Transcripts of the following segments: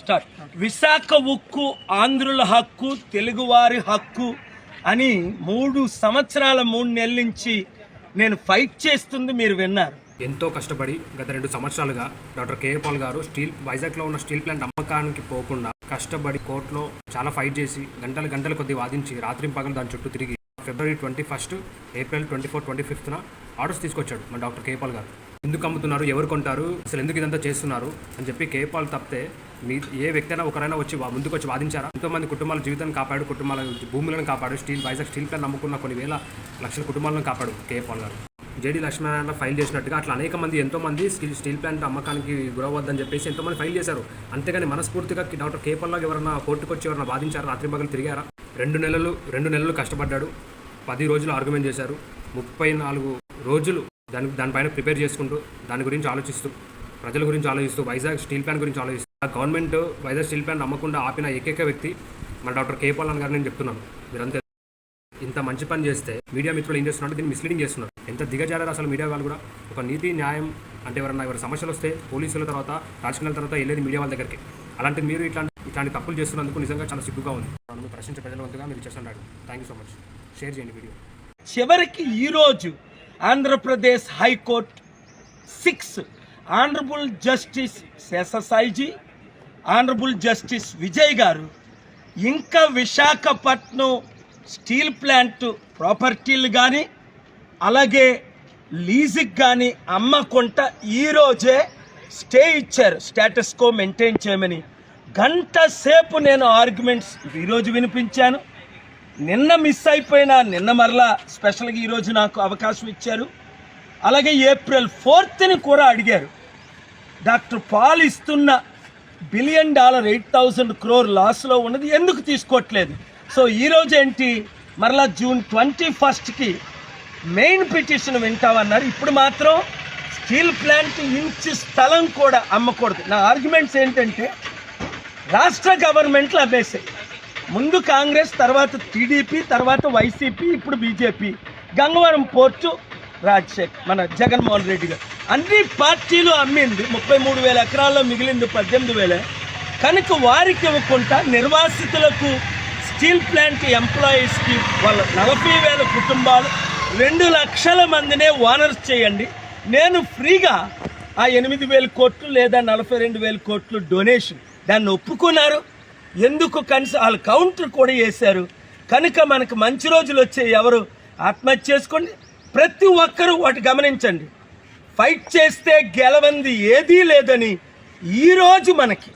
Start. Visakha ఉక్కు ఆంధ్రుల హక్కు తెలుగువారి హక్కు అని మూడు సంవత్సరాల మూడు నెలల నుంచి నేను ఫైట్ చేస్తుంది మీరు విన్నారు. ఎంతో కష్టపడి గత రెండు సంవత్సరాలుగా డాక్టర్ కేఏ పాల్ గారు స్టీల్ వైజాగ్లో ఉన్న స్టీల్ ప్లాంట్ అమ్మకానికి పోకుండా కష్టపడి కోర్టులో చాలా ఫైట్ చేసి గంటలు గంటల కొద్ది వాదించి రాత్రి పగలు దాని చుట్టూ తిరిగి February twenty first April twenty four twenty ఫిఫ్త్న orders తీసుకొచ్చాడు మన డాక్టర్ కేపాల్ గారు. ఎందుకు అమ్ముతున్నారు? ఎవరు కొంటారు? అసలు ఎందుకు ఇదంతా చేస్తున్నారు? అని చెప్పి కేపాల్ తప్పితే మీ ఏ వ్యక్తి అయినా ఒకరైనా వచ్చి ముందుకు వచ్చి వాదించారా? ఎంతోమంది కుటుంబాల జీవితాన్ని కాపాడు కుటుంబాల భూములను కాపాడు స్టీల్ వైజాగ్ స్టీల్ ప్లాంట్ నమ్ముకున్న కొన్ని వేల లక్షల కుటుంబాలను కాపాడు కేపాల్ గారు. జేడీ లక్ష్మీనారాయణ ఫైల్ చేసినట్టుగా అట్లా అనేక మంది ఎంతో మంది స్టీల్ స్టీల్ ప్లాంట్ అమ్మకానికి గురవద్దని చెప్పేసి ఎంతోమంది ఫైల్ చేశారు. అంతేగాని మనస్ఫూర్తిగా డాక్టర్ కేపల్లాగా ఎవరైనా కోర్టుకు వచ్చి ఎవరైనా వాదించారు? రాత్రి పగలు తిరిగారా? రెండు నెలలు రెండు నెలలు కష్టపడ్డాడు. పది రోజులు ఆర్గ్యుమెంట్ చేశారు. ముప్పై నాలుగు రోజులు దాని దానిపైన ప్రిపేర్ చేసుకుంటూ దాని గురించి ఆలోచిస్తూ ప్రజల గురించి ఆలోచిస్తూ వైజాగ్ స్టీల్ ప్లాన్ గురించి ఆలోచిస్తూ ఆ గవర్నమెంట్ వైజాగ్ స్టీల్ ప్లాన్ అమ్మకుండా ఆపిన ఏకైక వ్యక్తి మన డాక్టర్ కే కేపాలన్ గారు నేను చెప్తున్నాను. మీరంతా ఇంత మంచి పని చేస్తే మీడియా మిత్రులు ఏం చేస్తున్నారు దీన్ని మిస్లీడింగ్ చేస్తున్నారు. ఎంత దిగజారారు అసలు మీడియా వాళ్ళు కూడా? ఒక నీతి న్యాయం అంటే ఎవరైనా ఎవరి సమస్యలు వస్తే పోలీసుల తర్వాత రాజకీయాల తర్వాత వెళ్ళేది మీడియా వాళ్ళ దగ్గరికి. అలాంటి మీరు ఇట్లాంటి ఇట్లాంటి తప్పులు చేస్తున్నందుకు నిజంగా చాలా సిగ్గుగా ఉంది. నన్ను ప్రశ్నించే ప్రజల వంతుగా మీరు చేస్తున్నాడు thank you so much share చేయండి వీడియో. చివరికి ఈరోజు Andhra Pradesh high court six. Honourable justice శేషసాయిజీ honourable justice Vijay గారు ఇంకా విశాఖపట్నం స్టీల్ ప్లాంట్ ప్రాపర్టీలు కానీ అలాగే లీజుకి కానీ అమ్మకుంట ఈరోజే స్టే ఇచ్చారు. స్టేటస్కో మెయింటైన్ చేయమని. గంట సేపు నేను ఆర్గ్యుమెంట్స్ ఈరోజు వినిపించాను. నిన్న మిస్ అయిపోయిన నిన్న మరలా స్పెషల్గా ఈరోజు నాకు అవకాశం ఇచ్చారు. అలాగే ఏప్రిల్ ఫోర్త్ని కూడా అడిగారు. డాక్టర్ పాల్ ఇస్తున్న billion dollar eight thousand crore లాస్లో ఉన్నది ఎందుకు తీసుకోవట్లేదు? సో ఈరోజు ఏంటి? మరలా జూన్ ట్వంటీ ఫస్ట్కి మెయిన్ పిటిషన్ వింటామన్నారు. ఇప్పుడు మాత్రం స్టీల్ ప్లాంట్ ఇంచు స్థలం కూడా అమ్మకూడదు. నా ఆర్గ్యుమెంట్స్ ఏంటంటే రాష్ట్ర గవర్నమెంట్లు అమ్మేసాయి. ముందు కాంగ్రెస్ తర్వాత టీడీపీ తర్వాత వైసీపీ ఇప్పుడు బీజేపీ. గంగవరం పోర్టు రాజశేఖర్ మన జగన్మోహన్ రెడ్డి గారు. అన్ని పార్టీలు అమ్మింది ముప్పై మూడు వేల ఎకరాల్లో మిగిలింది పద్దెనిమిది వేలే. కనుక వారికి ఇవ్వకుండా నిర్వాసితులకు స్టీల్ ప్లాంట్ ఎంప్లాయీస్కి వాళ్ళ నలభై వేల కుటుంబాలు రెండు లక్షల మందినే ఓనర్స్ చేయండి. నేను ఫ్రీగా ఆ ఎనిమిది వేల కోట్లు లేదా నలభై రెండు వేల కోట్లు డొనేషన్. దాన్ని ఒప్పుకున్నారు. ఎందుకు కనీసం వాళ్ళు కౌంటర్ కూడా వేశారు? కనుక మనకు మంచి రోజులు వచ్చే ఎవరు? ఆత్మహత్య చేసుకోండి. ప్రతి ఒక్కరూ వాటి గమనించండి. ఫైట్ చేస్తే గెలవంది ఏదీ లేదని ఈరోజు మనకి.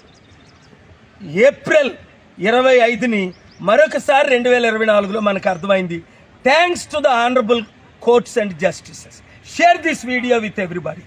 ఏప్రిల్ ఇరవై ఐదుని మరొకసారి రెండు వేల ఇరవై నాలుగులో మనకు అర్థమైంది. Thanks to the honourable courts and justices share this video with everybody